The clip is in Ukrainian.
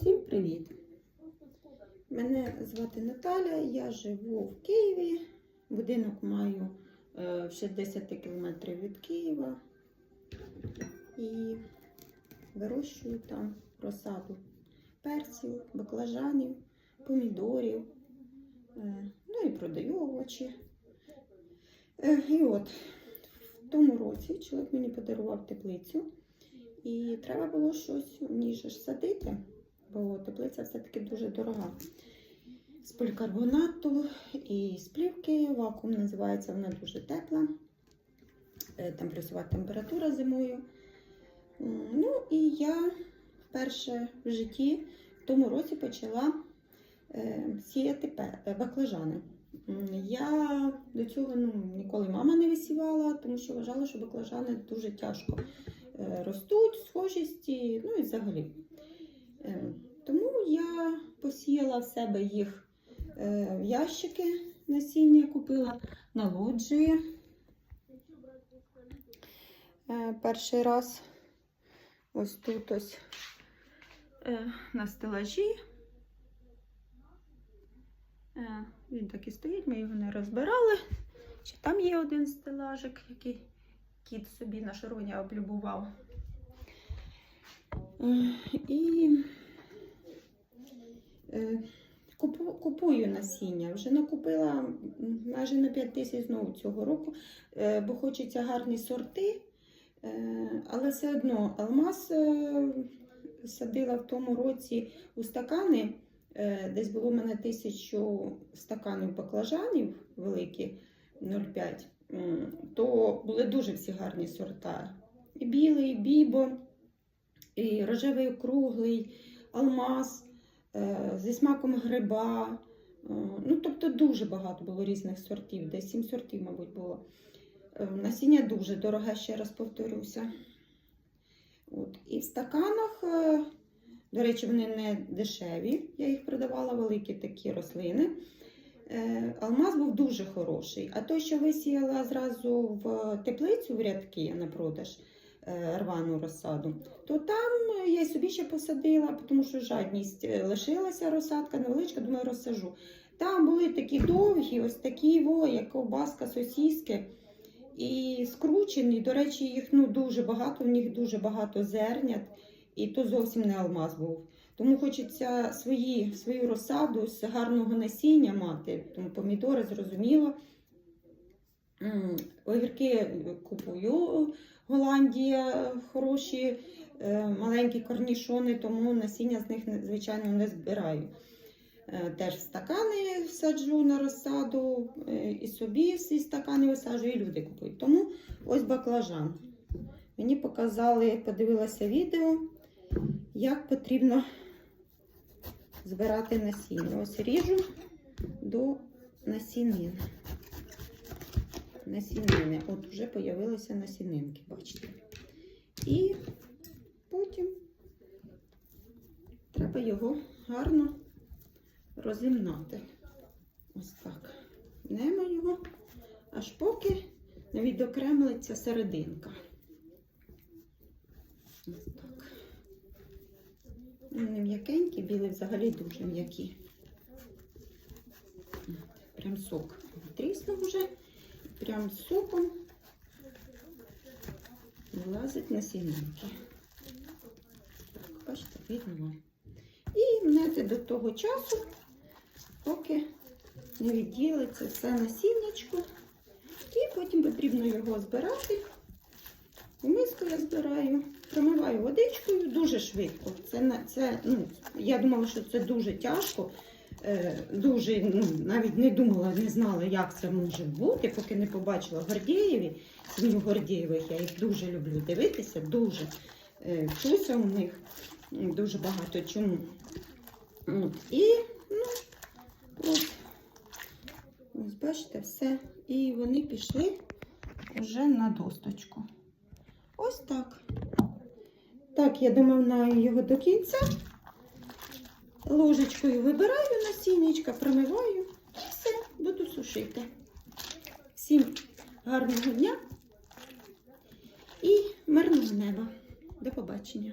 Всім привіт! Мене звати Наталя, я живу в Києві. Будинок маю е, в 60 кілометрів від Києва і вирощую там розсаду перців, баклажанів, помідорів, е, ну і продаю овочі. Е, І от в тому році чоловік мені подарував теплицю. І треба було щось в ній ж садити, бо теплиця все-таки дуже дорога. З полікарбонату і з плівки, вакуум називається, вона дуже тепла. Е, Там плюсова температура зимою. Ну і я вперше в житті в тому році почала е, сіяти е, баклажани. Я до цього ну, ніколи мама не висівала, тому що вважала, що баклажани дуже тяжко ростуть, схожісті, ну і взагалі. Е, Тому я посіяла в себе їх е, в ящики насіння, купила на лоджії. Е, Перший раз ось тут ось е, на стелажі. Е, Він так і стоїть, ми його не розбирали. Ще там є один стелажик, який кіт собі на шароні облюбував. Е, І е, купую насіння. Вже накупила майже на 5 тисяч знову цього року, е, бо хочеться гарні сорти. Е, Але все одно алмаз е, садила в тому році у стакани. Е, Десь було в мене тисячу стаканів баклажанів великі 0,5. То були дуже всі гарні сорта. І білий, і бібо, і рожевий округлий, алмаз е, зі смаком гриба. Е, Ну, тобто дуже багато було різних сортів, десь 7 сортів, мабуть, було. Е, Насіння дуже дороге, ще раз повторюся. От. І в стаканах, е, до речі, вони не дешеві. Я їх продавала великі такі рослини. Е, Алмаз був дуже хороший. А той, що висіяла зразу в теплицю в рядки на продаж е, рвану розсаду, то там е, я ще посадила, тому що жадність е, лишилася розсадка, невеличка, думаю, розсажу. Там були такі довгі, ось такі, во, як ковбаска, сосіски. І скручені, до речі, їх ну, дуже багато, в них дуже багато зернят, і то зовсім не алмаз був. Тому хочеться свої, свою розсаду з гарного насіння мати. Тому помідори зрозуміло. Огірки купую. Голландія хороші, е, маленькі корнішони, тому насіння з них, звичайно, не збираю. Е, Теж стакани саджу на розсаду, е, і собі всі стакани висаджую, і люди купують. Тому ось баклажан. Мені показали, подивилася відео, як потрібно збирати насіння. Ось ріжу до насінин. Насінини. От вже з'явилися насінинки, бачите. І потім треба його гарно розімнати. Ось так. Немо його, аж поки не відокремлиться серединка. Ось так. Вони м'якенькі, білі взагалі дуже м'які. Прям сок тріснув вже. Прям соком вилазить на сінинки. Так, бачите, видно вам. До того часу, поки не відділиться все насіннячко. І потім потрібно його збирати. У миску я збираю, промиваю водичкою дуже швидко. Це, це, ну, я думала, що це дуже тяжко. Е, Дуже ну, навіть не думала, не знала, як це може бути, поки не побачила Гордієві, сім'ю Гордієвих. Я їх дуже люблю дивитися, дуже е, вчуся у них дуже багато чому. І ну, от, ось бачите, все. І вони пішли вже на досточку. Ось так. Так, я домовнаю його до кінця. Ложечкою вибираю насіннячка, промиваю і все, буду сушити. Всім гарного дня і мирного неба. До побачення.